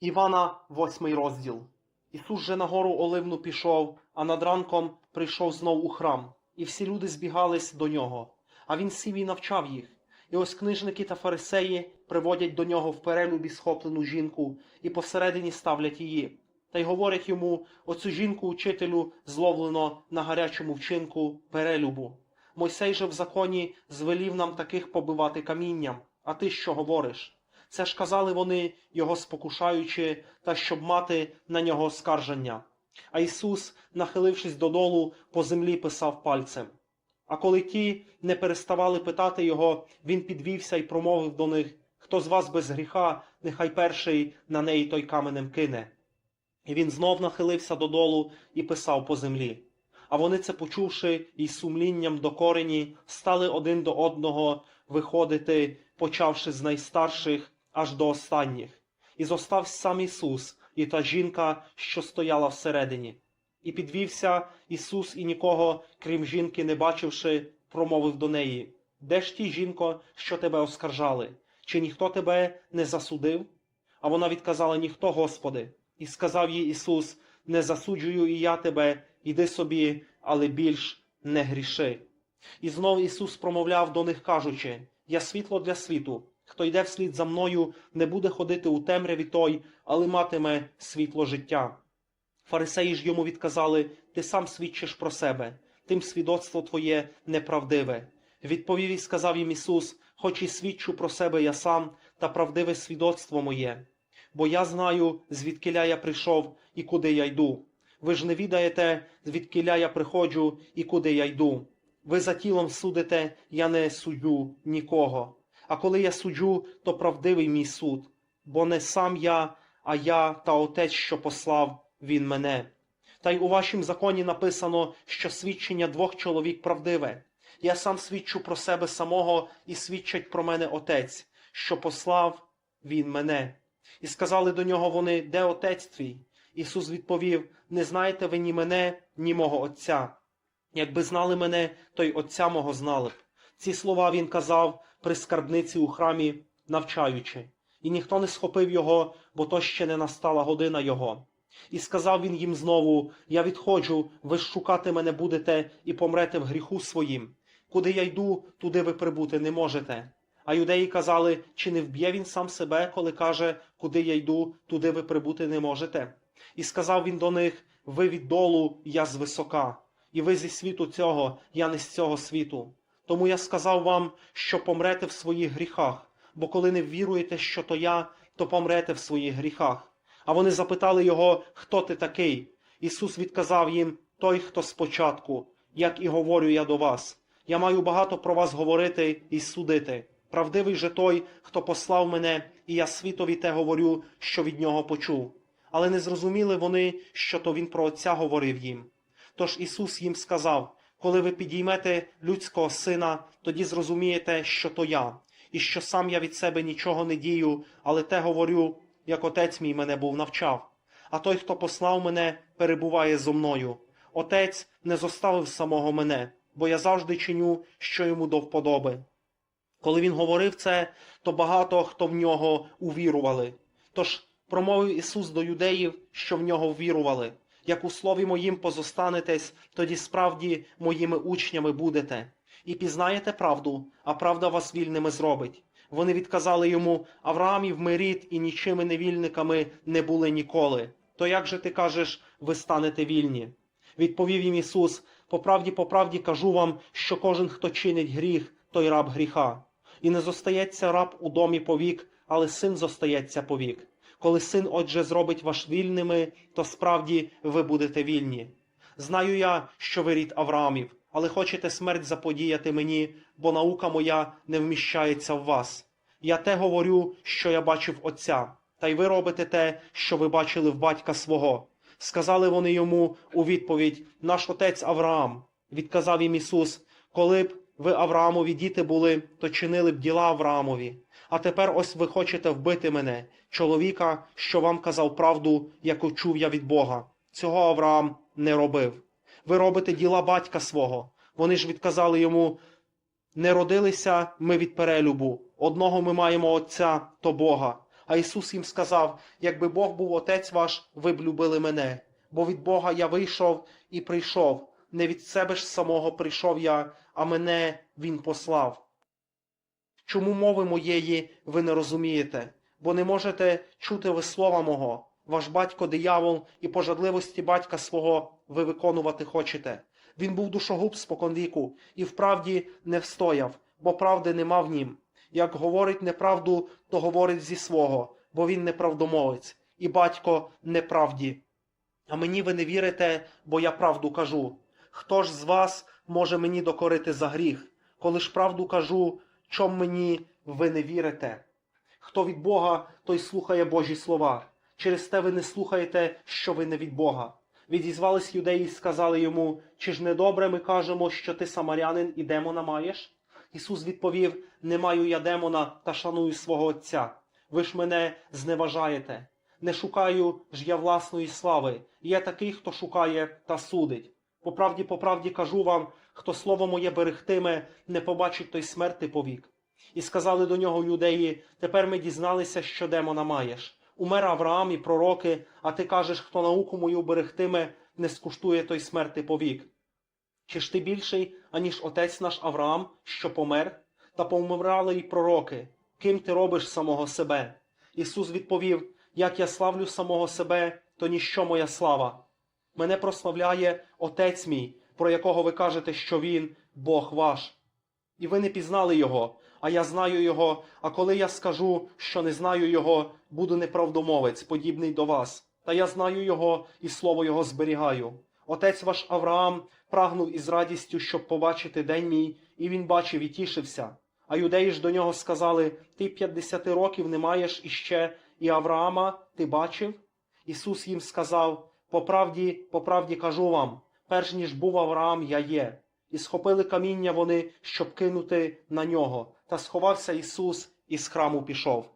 Івана, восьмий розділ. Ісус же на гору Оливну пішов, а над ранком прийшов знов у храм, і всі люди збігались до нього. А він сів і навчав їх. І ось книжники та фарисеї приводять до нього в перелюбі схоплену жінку і посередині ставлять її. Та й говорять йому оцю жінку учителю зловлено на гарячому вчинку перелюбу. Мойсей же в законі звелів нам таких побивати камінням. А ти що говориш? Це ж казали вони, його спокушаючи, та щоб мати на нього оскарження. А Ісус, нахилившись додолу, по землі писав пальцем. А коли ті не переставали питати його, він підвівся і промовив до них: Хто з вас без гріха, нехай перший на неї той каменем кине. І він знов нахилився додолу і писав по землі. А вони це почувши і сумлінням до корені, стали один до одного виходити, почавши з найстарших аж до останніх. І зостався сам Ісус, і та жінка, що стояла всередині. І підвівся Ісус, і нікого, крім жінки, не бачивши, промовив до неї: Де ж ті, жінко, що тебе оскаржали? Чи ніхто тебе не засудив? А вона відказала: Ніхто, Господи. І сказав їй Ісус: Не засуджую і я тебе, іди собі, але більш не гріши. І знов Ісус промовляв до них, кажучи: Я світло для світу. Хто йде вслід за мною, не буде ходити у темряві той, але матиме світло життя. Фарисеї ж йому відказали: Ти сам свідчиш про себе, тим свідоцтво твоє неправдиве. Відповів і сказав їм Ісус: Хоч і свідчу про себе я сам, та правдиве свідоцтво моє. Бо я знаю, звідкиля я прийшов і куди я йду. Ви ж не відаєте, звідкиля я приходжу і куди я йду. Ви за тілом судите, я не суддю нікого. А коли я суджу, то правдивий мій суд, бо не сам я, а я та Отець, що послав він мене. Та й у вашім законі написано, що свідчення двох чоловік правдиве. Я сам свідчу про себе самого, і свідчить про мене Отець, що послав він мене. І сказали до нього вони, де отець твій? Ісус відповів: Не знаєте ви ні мене, ні мого Отця. Якби знали мене, то й Отця мого знали б. Ці слова він казав при скарбниці у храмі, навчаючи, і ніхто не схопив його, бо то ще не настала година його. І сказав він їм знову: Я відходжу, ви шукати мене будете і помрете в гріху своїм. Куди я йду, туди ви прибути не можете. А юдеї казали, чи не вб'є він сам себе, коли каже, куди я йду, туди ви прибути не можете. І сказав він до них: Ви віддолу, я звисока, і ви зі світу цього, я не з цього світу. Тому я сказав вам, що помрете в своїх гріхах, бо коли не ввіруєте, що то я, то помрете в своїх гріхах. А вони запитали його, хто ти такий? Ісус відказав їм: Той, хто спочатку, як і говорю я до вас. Я маю багато про вас говорити і судити. Правдивий же той, хто послав мене, і я світові те говорю, що від нього почув. Але не зрозуміли вони, що то він про Отця говорив їм. Тож Ісус їм сказав: коли ви підіймете людського сина, тоді зрозумієте, що то я, і що сам я від себе нічого не дію, але те говорю, як отець мій мене був навчав. А той, хто послав мене, перебуває зо мною. Отець не зоставив самого мене, бо я завжди чиню, що йому до вподоби. Коли він говорив це, то багато хто в нього увірували. Тож промовив Ісус до юдеїв, що в нього ввірували. Як у слові моїм позостанетесь, тоді справді моїми учнями будете. І пізнаєте правду, а правда вас вільними зробить. Вони відказали йому Авраамів ми рід і нічими невільниками не були ніколи. То як же ти кажеш, ви станете вільні? Відповів їм Ісус: по правді, по правді кажу вам, що кожен, хто чинить гріх, той раб гріха. І не зостається раб у домі повік, але син зостається повік. Коли син, отже, зробить вас вільними, то справді ви будете вільні. Знаю я, що ви рід Авраамів, але хочете смерть заподіяти мені, бо наука моя не вміщається в вас. Я те говорю, що я бачив Отця, та й ви робите те, що ви бачили в батька свого. Сказали вони йому у відповідь: Наш отець Авраам. Відказав їм Ісус, коли б ви Авраамові діти були, то чинили б діла Авраамові. А тепер ось ви хочете вбити мене, чоловіка, що вам казав правду, яку чув я від Бога. Цього Авраам не робив. Ви робите діла батька свого. Вони ж відказали йому: не родилися ми від перелюбу. Одного ми маємо Отця, то Бога. А Ісус їм сказав: якби Бог був отець ваш, ви б любили мене, бо від Бога я вийшов і прийшов. Не від себе ж самого прийшов я, а мене Він послав. Чому мови моєї ви не розумієте? Бо не можете чути ви слова мого. Ваш батько диявол і пожадливості батька свого ви виконувати хочете. Він був душогуб споконвіку і вправді не встояв, бо правди нема в нім. Як говорить неправду, то говорить зі свого, бо він неправдомовець, і батько неправді. А мені ви не вірите, бо я правду кажу. Хто ж з вас може мені докорити за гріх, коли ж правду кажу, чом мені ви не вірите? Хто від Бога, той слухає Божі слова. Через те ви не слухаєте, що ви не від Бога. Відізвались юдеї і сказали йому, чи ж недобре ми кажемо, що ти самарянин і демона маєш? Ісус відповів: Не маю я демона та шаную свого Отця. Ви ж мене зневажаєте. Не шукаю ж я власної слави. Є такий, хто шукає та судить. По правді, по правді кажу вам, хто слово моє берегтиме, не побачить той смерти повік. І сказали до нього юдеї: Тепер ми дізналися, що демона маєш. Умер Авраам і пророки, а ти кажеш, хто науку мою берегтиме, не скуштує той смерти повік. Чи ж ти більший, аніж отець наш Авраам, що помер? Та помирали й пророки. Ким ти робиш самого себе? Ісус відповів: Як я славлю самого себе, то ніщо моя слава. Мене прославляє Отець мій, про якого ви кажете, що Він Бог ваш. І ви не пізнали Його, а я знаю Його, а коли я скажу, що не знаю Його, буду неправдомовець, подібний до вас. Та я знаю Його і слово Його зберігаю. Отець ваш Авраам прагнув із радістю, щоб побачити день мій, і він бачив і тішився. А юдеї ж до нього сказали: Ти п'ятдесяти років не маєш іще, і Авраама ти бачив? Ісус їм сказав: По правді, по правді кажу вам, перш ніж був Авраам, я є. І схопили каміння вони, щоб кинути на нього. Та сховався Ісус і з храму пішов.